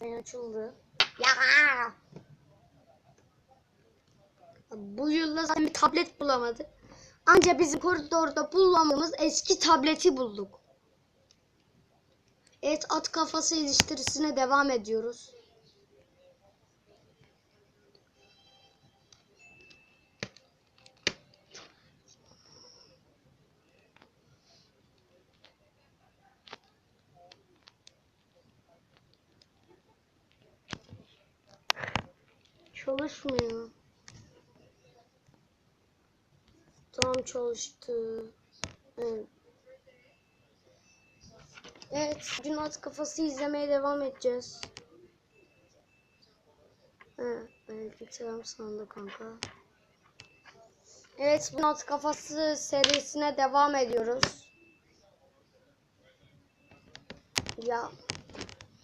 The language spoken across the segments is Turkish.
Sen açıldı. Ya. Bu yılda zaten bir tablet bulamadık. Ancak bizim koridorda bulamadığımız eski tableti bulduk. Evet at kafası ilişkirisine devam ediyoruz. Çalışmıyor. Tamam çalıştı. Evet. Evet, bugün at kafası izlemeye devam edeceğiz. He, evet, selam sana da kanka. Evet, bugün at kafası serisine devam ediyoruz. Ya,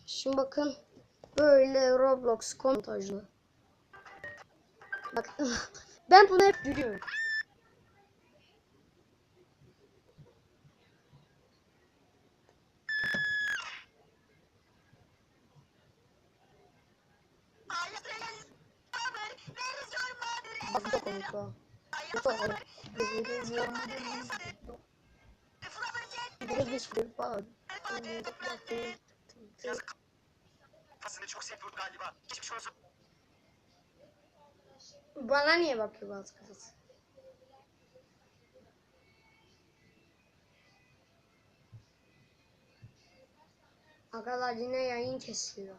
şimdi bakın, böyle Roblox montajlı. Bak, ben bunu hep gülüyorum. Bak da komik o. Kafasını çok vurdu galiba. Geçmiş olsun. Bana niye bakıyor bazı kafası? Agalar yine yayın kesiliyor.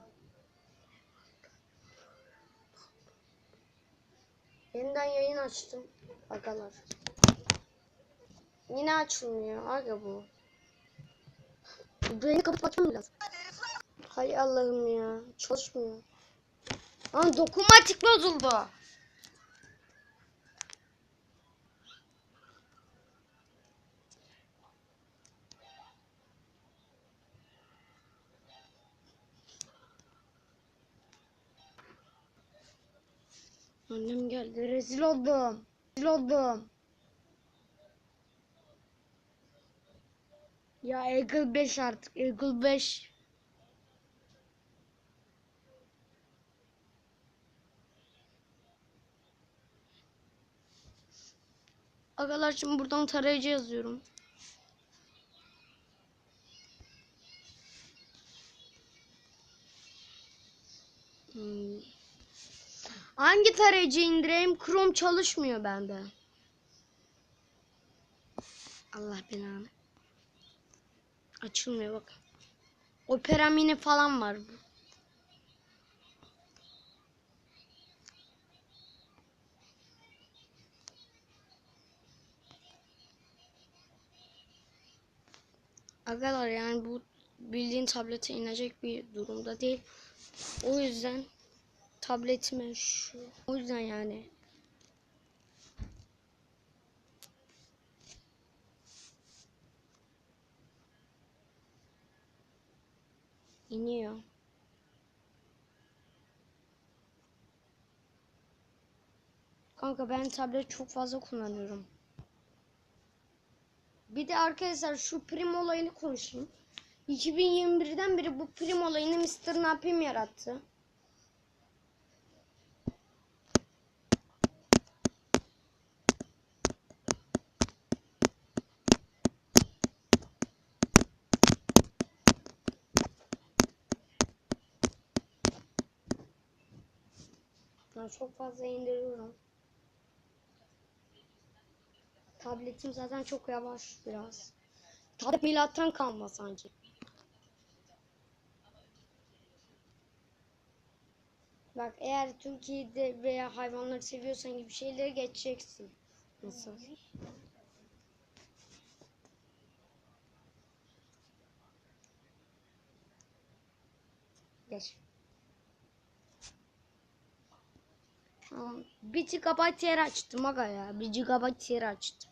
Yeniden yayın açtım. Agalar. Yine açılmıyor. Aga bu. Burayı kapatmam lazım. Hay Allah'ım ya. Çalışmıyor. Lan dokunmatik bozuldu. Annem geldi. Rezil oldum. Rezil oldum. Ya Eagle 5 artık. Eagle 5. Agalar şimdi buradan tarayıcı yazıyorum. Hangi tarayıcı indireyim? Chrome çalışmıyor bende. Allah belanı. Açılmıyor bak. Opera Mini falan var. Agalar yani bu bildiğin tablete inecek bir durumda değil. O yüzden tabletime şu. O yüzden yani. İniyor. Kanka ben tablet çok fazla kullanıyorum. Bir de arkadaşlar şu prim olayını konuşayım. 2021'den beri bu prim olayını Mr. Napim yarattı. Ben çok fazla indiriyorum. Tabletim zaten çok yavaş biraz. Tablet milattan kalma sanki. Bak eğer Türkiye'de veya hayvanları seviyorsan gibi şeyleri geçeceksin. Nasıl? Geç. Tamam. 1 GB yer açtım aga ya. 1 GB yer açtım.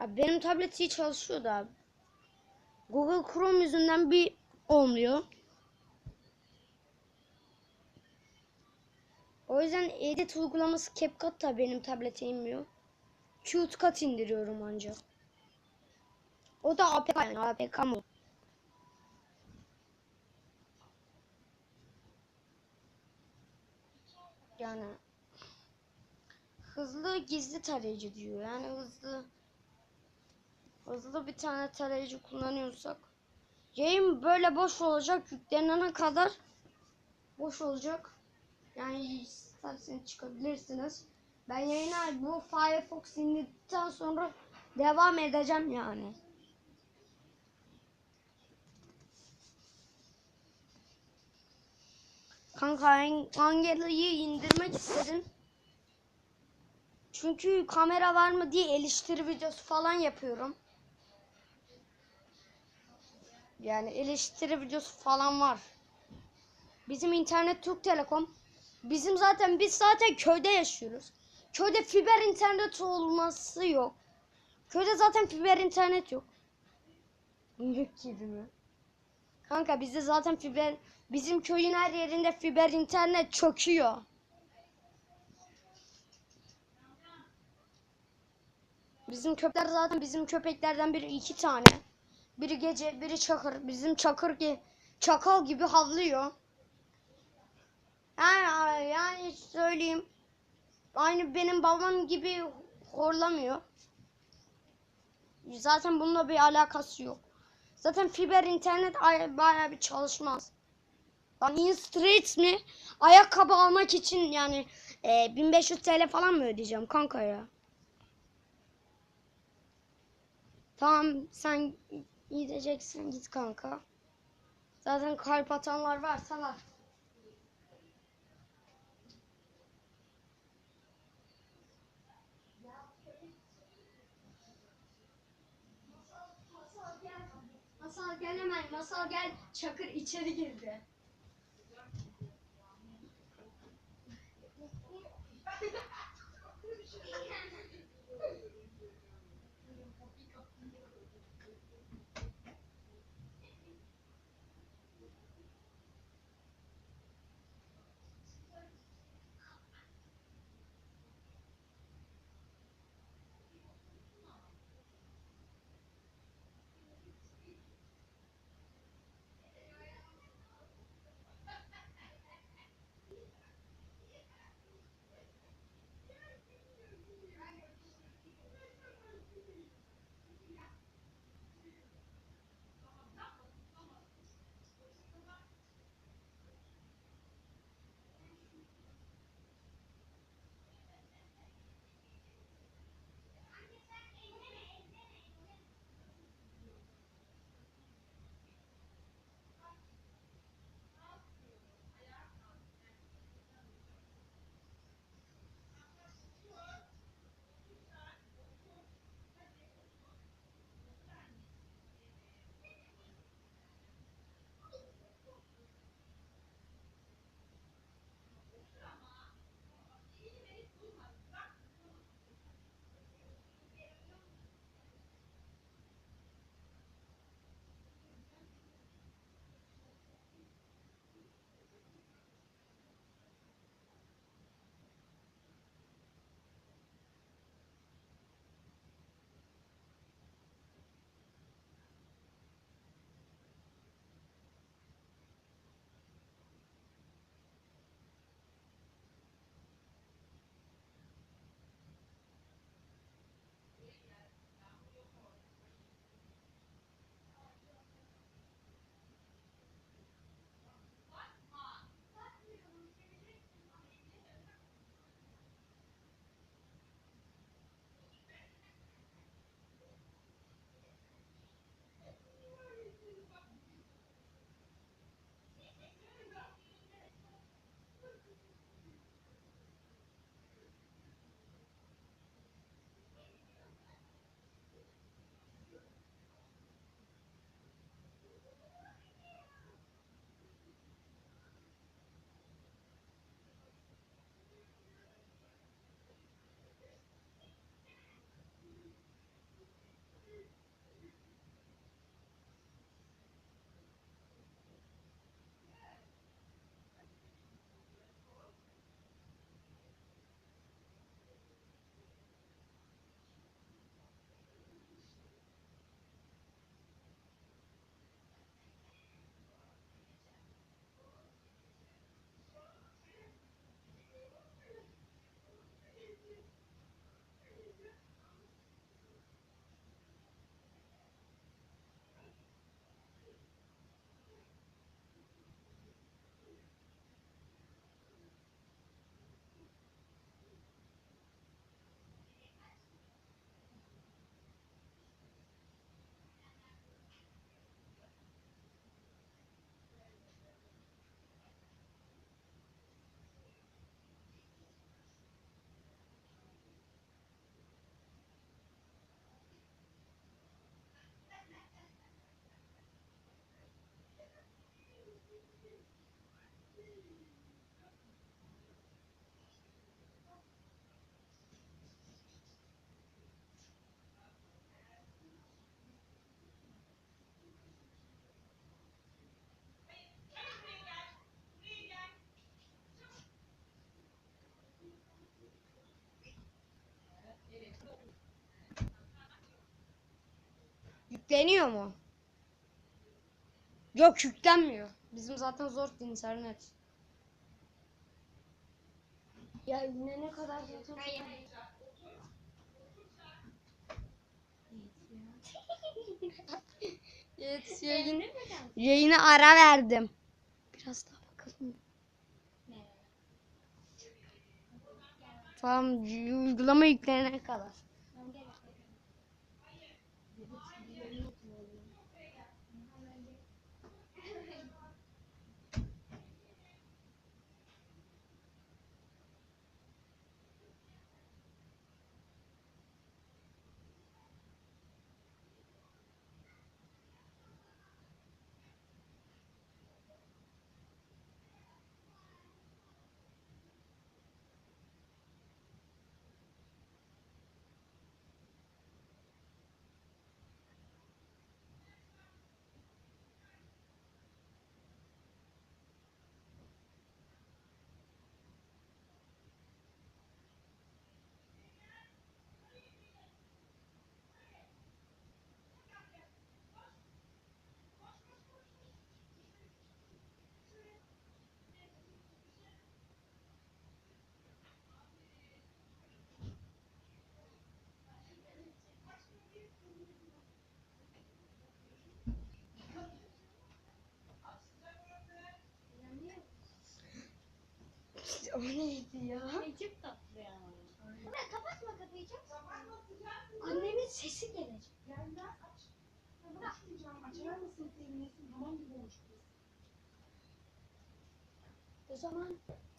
Ya benim tablet iyi çalışıyor da. Google Chrome yüzünden bir olmuyor. O yüzden edit uygulaması CapCut da benim tablete inmiyor. CuteCut indiriyorum ancak. O da APK yani APK mı? yani hızlı gizli tarayıcı diyor. Yani hızlı hızlı bir tane tarayıcı kullanıyorsak yayın böyle boş olacak yüklenene kadar boş olacak. Yani isterseniz çıkabilirsiniz. Ben yayına bu Firefox indikten sonra devam edeceğim yani. Kanka Angela'yı indirmek istedim. Çünkü kamera var mı diye eleştiri videosu falan yapıyorum. Yani eleştiri videosu falan var. Bizim internet Türk Telekom. Bizim zaten biz zaten köyde yaşıyoruz. Köyde fiber internet olması yok. Köyde zaten fiber internet yok. Yok gibi mi? Kanka bizde zaten fiber bizim köyün her yerinde fiber internet çöküyor. Bizim köpekler zaten bizim köpeklerden biri iki tane. Biri gece, biri çakır. Bizim çakır ki çakal gibi havlıyor. Yani, yani söyleyeyim. Aynı benim babam gibi horlamıyor. Zaten bununla bir alakası yok. Zaten fiber internet ay- bayağı bir çalışmaz. Ben in street mi? Ayakkabı almak için yani e, 1500 TL falan mı ödeyeceğim kanka ya? Tamam sen gideceksin git kanka. Zaten kalp atanlar var salar. Masal gel hemen. Masal gel. Çakır içeri girdi. Yükleniyor mu? Yok yüklenmiyor. Bizim zaten zor internet. Ya yine ne kadar zaten Evet yayın, yayına ara verdim. Biraz daha bakalım. Tamam uygulama yüklenene kadar. O neydi ya? Çok tatlı ya. Bırak kapatma kapıyı çok. Annemin sesi gelecek. O zaman anne sen şu şunu bir ver.